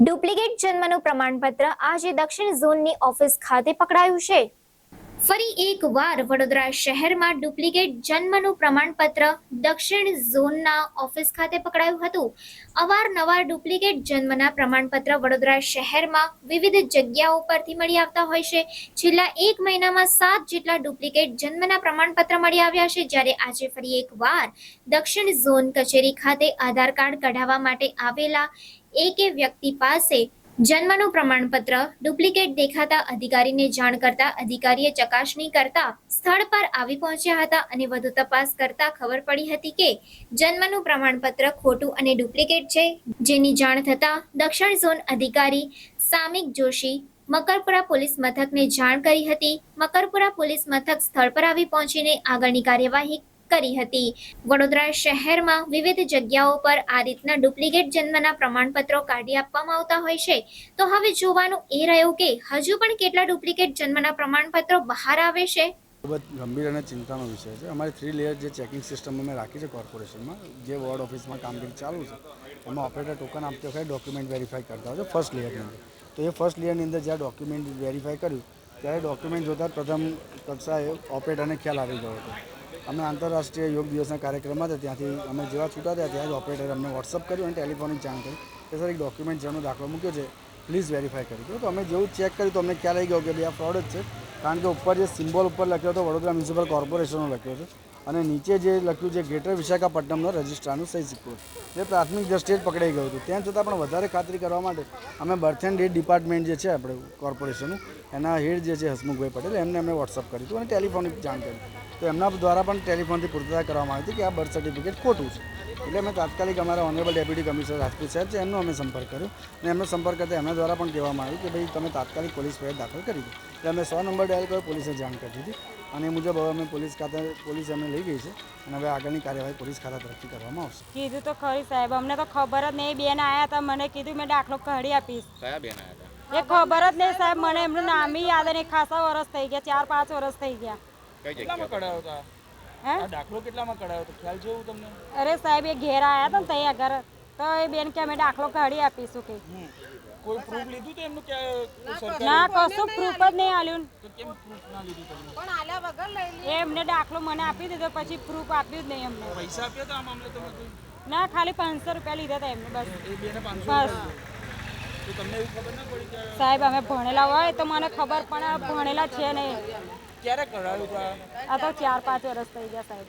Duplicate જન્મનું પ્રમાણપત્ર આજે દક્ષિણ ઝોનની ઓફિસ ખાતે પકડાયું છે. ફરી એકવાર વડોદરા શહેરમાં ડુપ્લિકેટ જન્મનું પ્રમાણપત્ર દક્ષિણ ઝોનના ઓફિસ ખાતે પકડાયું હતું. અવારનવાર ડુપ્લિકેટ જન્મના પ્રમાણપત્ર વડોદરા શહેરમાં વિવિધ જગ્યાઓ પરથી મળી આવતા હોય છે. છેલ્લા એક મહિનામાં સાત જેટલા ડુપ્લિકેટ જન્મના પ્રમાણપત્ર મળી આવ્યા છે. જ્યારે આજે ફરી એકવાર દક્ષિણ ઝોન કચેરી ખાતે આધાર કાર્ડ કઢાવવા માટે આવેલા એકે વ્યક્તિ પાસે જન્મનું પ્રમાણપત્ર ડુપ્લિકેટ દેખાતા અધિકારીને જાણ કરતા અધિકારીએ ચકાસણી કરતા સ્થળ પર આવી પહોંચ્યા હતા અને વધુ તપાસ કરતા ખબર પડી હતી કે જન્મનું પ્રમાણપત્ર ખોટું અને ડુપ્લિકેટ છે. જેની જાણ થતા દક્ષિણ ઝોન અધિકારી સામિક જોશી મકરપુરા પોલીસ મથકને જાણ કરી હતી. મકરપુરા પોલીસ મથક સ્થળ પર આવી પહોંચીને આગળની કાર્યવાહી કરી હતી. વડોદરા શહેરમાં વિવિધ જગ્યાઓ પર આ રીતના ડુપ્લિકેટ જન્મના પ્રમાણપત્રો કાઢી આપવામાં આવતા હોય છે. તો હવે જોવાનું એ રહ્યું કે હજુ પણ કેટલા ડુપ્લિકેટ જન્મના પ્રમાણપત્રો બહાર આવે છે? ખૂબ જ ગંભીર અને ચિંતાનો વિષય છે. અમારી થ્રી લેયર જે ચેકિંગ સિસ્ટમ અમે રાખી છે કોર્પોરેશનમાં જે વોર્ડ ઓફિસમાં કામગીરી ચાલુ છે, એમાં ઓપરેટર ટોકન આપતી વખતે ડોક્યુમેન્ટ વેરીફાઈ કરતા હોય છે ફર્સ્ટ લેયરની અંદર. તો એ ફર્સ્ટ લેયરની અંદર જ્યાં ડોક્યુમેન્ટ વેરીફાઈ કર્યું, ત્યારે ડોક્યુમેન્ટ જોતાં પ્રથમ કક્ષાએ ઓપરેટરને ખ્યાલ આવી ગયો હતો. અમે આંતરરાષ્ટ્રીય યોગ દિવસના કાર્યક્રમમાં હતા ત્યાંથી અમે જેવા છૂટા થયા ત્યાં જ ઓપરેટરે અમને વોટ્સઅપ કર્યું અને ટેલિફોનિક જાણ કરી કે સર, એક ડોક્યુમેન્ટ જેનો દાખલો મૂક્યો છે પ્લીઝ વેરીફાઈ કરી દો. તો અમે જેવું ચેક કર્યું તો અમને ખ્યાલ આવી ગયો કે ભાઈ આ ફ્રોડ જ છે. કારણ કે ઉપર જે સિમ્બોલ ઉપર લખ્યો હતો, વડોદરા મ્યુનિસિપલ કોર્પોરેશનનો લખ્યો છે. અને નીચે જે લખ્યું છે ગ્રેટર વિશાખાપટ્ટનમનો રજિસ્ટ્રારનું સહી સિક્કો. જે પ્રાથમિક દ્રષ્ટિએ જ પકડાઈ ગયું હતું. તેમ છતાં પણ વધારે ખાતરી કરવા માટે અમે બર્થ એન્ડ ડેટ ડિપાર્ટમેન્ટ જે છે, આપણે કોર્પોરેશનનું એના હેડ જે છે, હસમુખભાઈ પટેલ, એમને અમે વોટ્સઅપ કર્યું હતું અને ટેલિફોનિક જાણ કરી. તો એમના દ્વારા પણ ટેલિફોનથી પૂર્તતા કરવામાં આવી હતી કે આ બર્થ સર્ટિફિકેટ ખોટું છે. એટલે અમે તાત્કાલિક અમારા ઓનરેબલ ડેપ્યુટી કમિશનર રાજપૂત સાહેબ છે એમનો અમે સંપર્ક કર્યો અને એમનો સંપર્ક કરતા એમના દ્વારા પણ કહેવામાં આવ્યું કે ભાઈ તમે તાત્કાલિક પોલીસ ફરિયાદ દાખલ કરી દો. એટલે અમે સો નંબર ડાયલ કર્યો પોલીસે જાણ કરી દીધી અને એ મુજબ હવે અમે પોલીસ ખાતે પોલીસ અમે લઈ ગઈ છે અને હવે આગળની કાર્યવાહી પોલીસ ખાતા તરફથી કરવામાં આવશે. કીધું તો ખરી સાહેબ અમને તો ખબર જ નહીં. બેન આવ્યા હતા મને કીધું મેં દાખલો કાઢી આપીશ. કયા બેન આવ્યા હતા? એ ખબર જ નહીં સાહેબ મને એમનું નામ યાદ નહીં. ખાસા વર્ષ થઈ ગયા ચાર પાંચ વર્ષ થઈ ગયા. કેટલામાં કઢાયો હતા હે? દાખલો કેટલામાં કઢાયો હતો ખ્યાલ છે એવું તમને? અરે સાહેબ એ ઘેર આયા હતા ને ત્યાં ઘર તો એ બેન કે અમે દાખલો કાઢી આપીશું કે. કોઈ પ્રૂફ લીધું તો એમનું કે ના કશું પ્રૂફ જ નહીં આલ્યું તો કેમ પ્રૂફ ના લીધું તમને? એ એમને દાખલો મને આપી દીધો પછી પ્રૂફ આપ્યું જ નહીં એમને. પૈસા આપ્યા હતા આ મામલે તમે કોઈ? ના ખાલી પાંચસો રૂપિયા લીધા હતા એમને બસ. એ બેને પાંચસો બસ. તો તમને એવું ખબર ના પડી કે સાહેબ અમે ભણેલા હોય તો મને ખબર પણ ભણેલા છે નહીં. ક્યારે કઢાયું આ આ તો ચાર પાંચ વર્ષ થઈ ગયા સાહેબ.